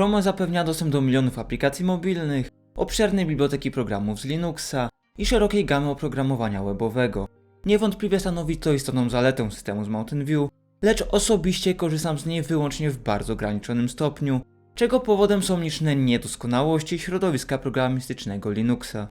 Chrome zapewnia dostęp do milionów aplikacji mobilnych, obszernej biblioteki programów z Linuxa i szerokiej gamy oprogramowania webowego. Niewątpliwie stanowi to istotną zaletę systemu z Mountain View, lecz osobiście korzystam z niej wyłącznie w bardzo ograniczonym stopniu, czego powodem są liczne niedoskonałości środowiska programistycznego Linuxa.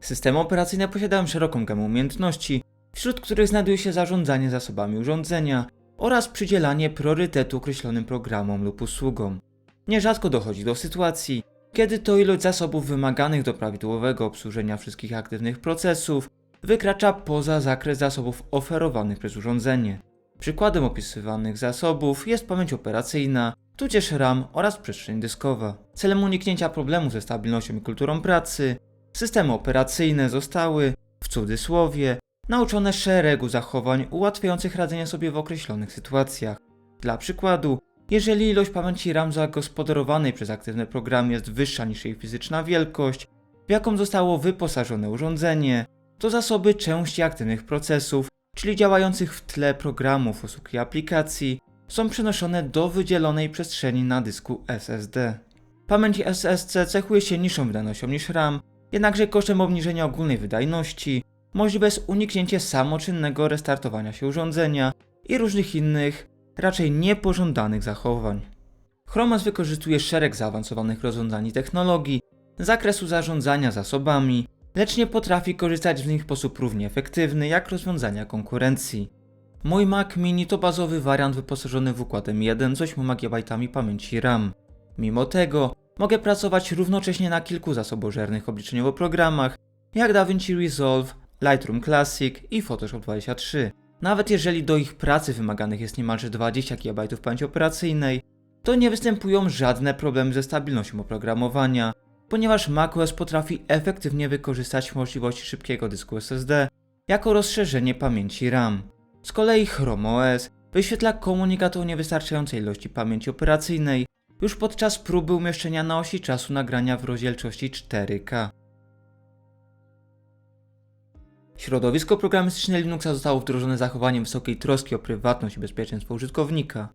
Systemy operacyjne posiadają szeroką gamę umiejętności, wśród których znajduje się zarządzanie zasobami urządzenia oraz przydzielanie priorytetu określonym programom lub usługom. Nierzadko dochodzi do sytuacji, kiedy to ilość zasobów wymaganych do prawidłowego obsłużenia wszystkich aktywnych procesów wykracza poza zakres zasobów oferowanych przez urządzenie. Przykładem opisywanych zasobów jest pamięć operacyjna, tudzież RAM oraz przestrzeń dyskowa. Celem uniknięcia problemów ze stabilnością i kulturą pracy, systemy operacyjne zostały, w cudzysłowie, nauczone szeregu zachowań ułatwiających radzenie sobie w określonych sytuacjach. Dla przykładu, jeżeli ilość pamięci RAM zagospodarowanej przez aktywne programy jest wyższa niż jej fizyczna wielkość, w jaką zostało wyposażone urządzenie, to zasoby części aktywnych procesów, czyli działających w tle programów, usług i aplikacji, są przenoszone do wydzielonej przestrzeni na dysku SSD. Pamięć SSC cechuje się niższą wydajnością niż RAM, jednakże kosztem obniżenia ogólnej wydajności możliwe jest uniknięcie samoczynnego restartowania się urządzenia i różnych innych, raczej niepożądanych zachowań. Chromas wykorzystuje szereg zaawansowanych rozwiązań i technologii z zakresu zarządzania zasobami, lecz nie potrafi korzystać z nich w sposób równie efektywny jak rozwiązania konkurencji. Mój Mac Mini to bazowy wariant wyposażony w układ M1 z 8 GB pamięci RAM. Mimo tego mogę pracować równocześnie na kilku zasobożernych obliczeniowo programach jak DaVinci Resolve, Lightroom Classic i Photoshop 23. Nawet jeżeli do ich pracy wymaganych jest niemalże 20 GB pamięci operacyjnej, to nie występują żadne problemy ze stabilnością oprogramowania, ponieważ macOS potrafi efektywnie wykorzystać możliwości szybkiego dysku SSD jako rozszerzenie pamięci RAM. Z kolei Chrome OS wyświetla komunikat o niewystarczającej ilości pamięci operacyjnej już podczas próby umieszczenia na osi czasu nagrania w rozdzielczości 4K. Środowisko programistyczne Linuxa zostało wdrożone zachowaniem wysokiej troski o prywatność i bezpieczeństwo użytkownika.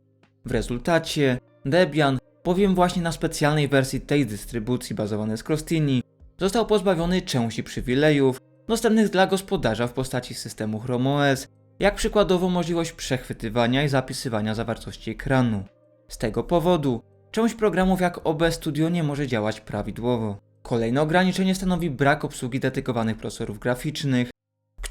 W rezultacie Debian, bowiem właśnie na specjalnej wersji tej dystrybucji bazowanej z Crostini, został pozbawiony części przywilejów dostępnych dla gospodarza w postaci systemu Chrome OS, jak przykładowo możliwość przechwytywania i zapisywania zawartości ekranu. Z tego powodu część programów jak OBS Studio nie może działać prawidłowo. Kolejne ograniczenie stanowi brak obsługi dedykowanych procesorów graficznych,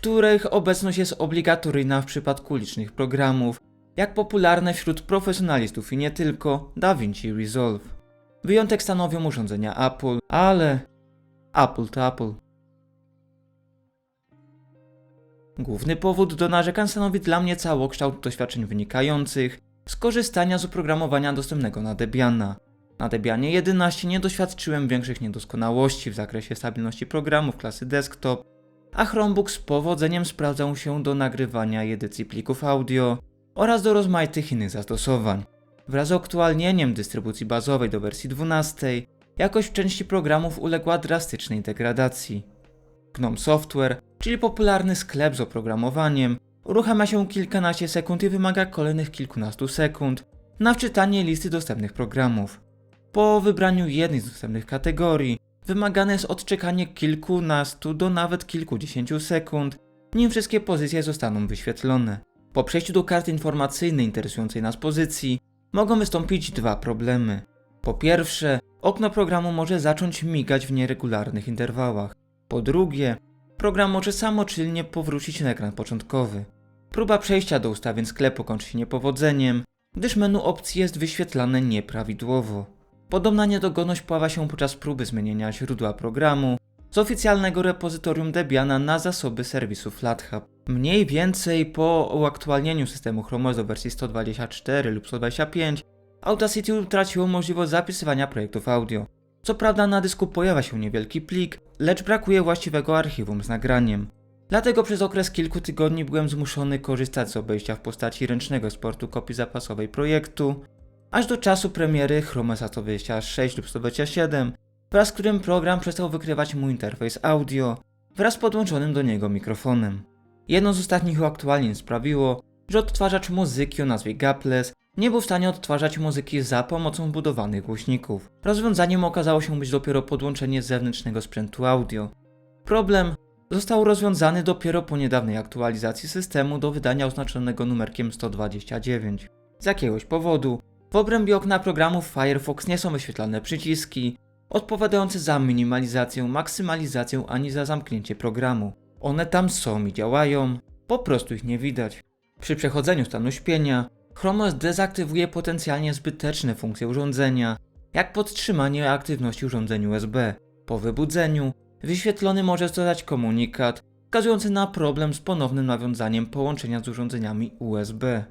których obecność jest obligatoryjna w przypadku licznych programów, jak popularne wśród profesjonalistów i nie tylko DaVinci Resolve. Wyjątek stanowią urządzenia Apple, ale Apple to Apple. Główny powód do narzekań stanowi dla mnie całokształt doświadczeń wynikających z korzystania z oprogramowania dostępnego na Debiana. Na Debianie 11 nie doświadczyłem większych niedoskonałości w zakresie stabilności programów klasy desktop, a Chromebook z powodzeniem sprawdzał się do nagrywania i edycji plików audio oraz do rozmaitych innych zastosowań. Wraz z aktualnieniem dystrybucji bazowej do wersji 12, jakość części programów uległa drastycznej degradacji. GNOME Software, czyli popularny sklep z oprogramowaniem, uruchamia się kilkanaście sekund i wymaga kolejnych kilkunastu sekund na wczytanie listy dostępnych programów. Po wybraniu jednej z dostępnych kategorii, wymagane jest odczekanie kilkunastu do nawet kilkudziesięciu sekund, nim wszystkie pozycje zostaną wyświetlone. Po przejściu do karty informacyjnej interesującej nas pozycji, mogą wystąpić dwa problemy. Po pierwsze, okno programu może zacząć migać w nieregularnych interwałach. Po drugie, program może samoczynnie powrócić na ekran początkowy. Próba przejścia do ustawień sklepu kończy się niepowodzeniem, gdyż menu opcji jest wyświetlane nieprawidłowo. Podobna niedogodność pojawia się podczas próby zmienienia źródła programu z oficjalnego repozytorium Debiana na zasoby serwisu FlatHub. Mniej więcej po uaktualnieniu systemu Chrome do wersji 124 lub 125, Audacity utraciło możliwość zapisywania projektów audio. Co prawda na dysku pojawia się niewielki plik, lecz brakuje właściwego archiwum z nagraniem. Dlatego przez okres kilku tygodni byłem zmuszony korzystać z obejścia w postaci ręcznego sportu kopii zapasowej projektu, aż do czasu premiery Chrome OS 126 lub 127, wraz z którym program przestał wykrywać mój interfejs audio wraz z podłączonym do niego mikrofonem. Jedno z ostatnich uaktualnień sprawiło, że odtwarzacz muzyki o nazwie Gapless nie był w stanie odtwarzać muzyki za pomocą wbudowanych głośników. Rozwiązaniem okazało się być dopiero podłączenie zewnętrznego sprzętu audio. Problem został rozwiązany dopiero po niedawnej aktualizacji systemu do wydania oznaczonego numerkiem 129. Z jakiegoś powodu w obrębie okna programu Firefox nie są wyświetlane przyciski odpowiadające za minimalizację, maksymalizację ani za zamknięcie programu. One tam są i działają, po prostu ich nie widać. Przy przechodzeniu stanu śpienia Chrome OS dezaktywuje potencjalnie zbyteczne funkcje urządzenia, jak podtrzymanie aktywności urządzeń USB. Po wybudzeniu wyświetlony może zostać komunikat wskazujący na problem z ponownym nawiązaniem połączenia z urządzeniami USB.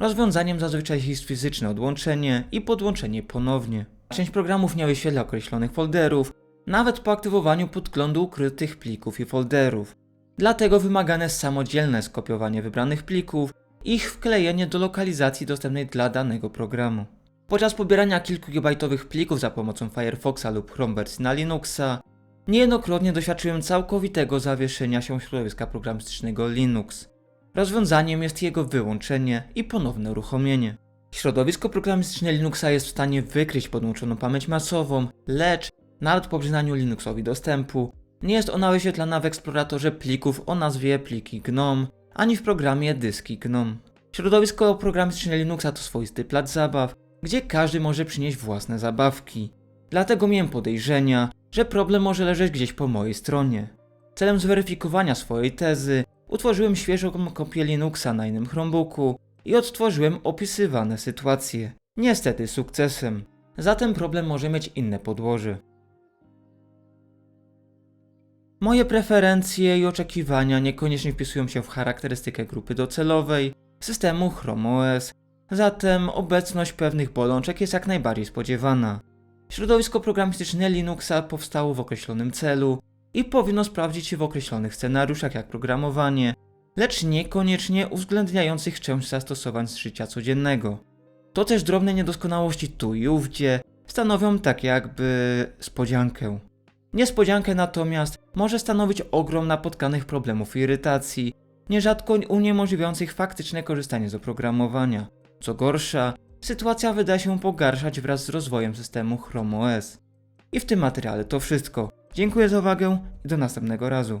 Rozwiązaniem zazwyczaj jest fizyczne odłączenie i podłączenie ponownie. Część programów nie wyświetla określonych folderów, nawet po aktywowaniu podglądu ukrytych plików i folderów. Dlatego wymagane jest samodzielne skopiowanie wybranych plików i ich wklejenie do lokalizacji dostępnej dla danego programu. Podczas pobierania kilku gigabajtowych plików za pomocą Firefoxa lub Chrome wersji na Linuxa, niejednokrotnie doświadczyłem całkowitego zawieszenia się środowiska programistycznego Linux. Rozwiązaniem jest jego wyłączenie i ponowne uruchomienie. Środowisko programistyczne Linuxa jest w stanie wykryć podłączoną pamięć masową, lecz nawet po przyznaniu Linuxowi dostępu, nie jest ona wyświetlana w eksploratorze plików o nazwie pliki GNOME, ani w programie dyski GNOME. Środowisko programistyczne Linuxa to swoisty plac zabaw, gdzie każdy może przynieść własne zabawki. Dlatego miałem podejrzenia, że problem może leżeć gdzieś po mojej stronie. Celem zweryfikowania swojej tezy utworzyłem świeżą kopię Linuxa na innym Chromebooku i odtworzyłem opisywane sytuacje. Niestety sukcesem. Zatem problem może mieć inne podłoże. Moje preferencje i oczekiwania niekoniecznie wpisują się w charakterystykę grupy docelowej systemu Chrome OS, zatem obecność pewnych bolączek jest jak najbardziej spodziewana. Środowisko programistyczne Linuxa powstało w określonym celu i powinno sprawdzić się w określonych scenariuszach jak programowanie, lecz niekoniecznie uwzględniających część zastosowań z życia codziennego. To też drobne niedoskonałości tu i ówdzie stanowią tak jakby spodziankę. Niespodziankę natomiast może stanowić ogrom napotkanych problemów i irytacji, nierzadko uniemożliwiających faktyczne korzystanie z oprogramowania. Co gorsza, sytuacja wyda się pogarszać wraz z rozwojem systemu Chrome OS. I w tym materiale to wszystko. Dziękuję za uwagę i do następnego razu.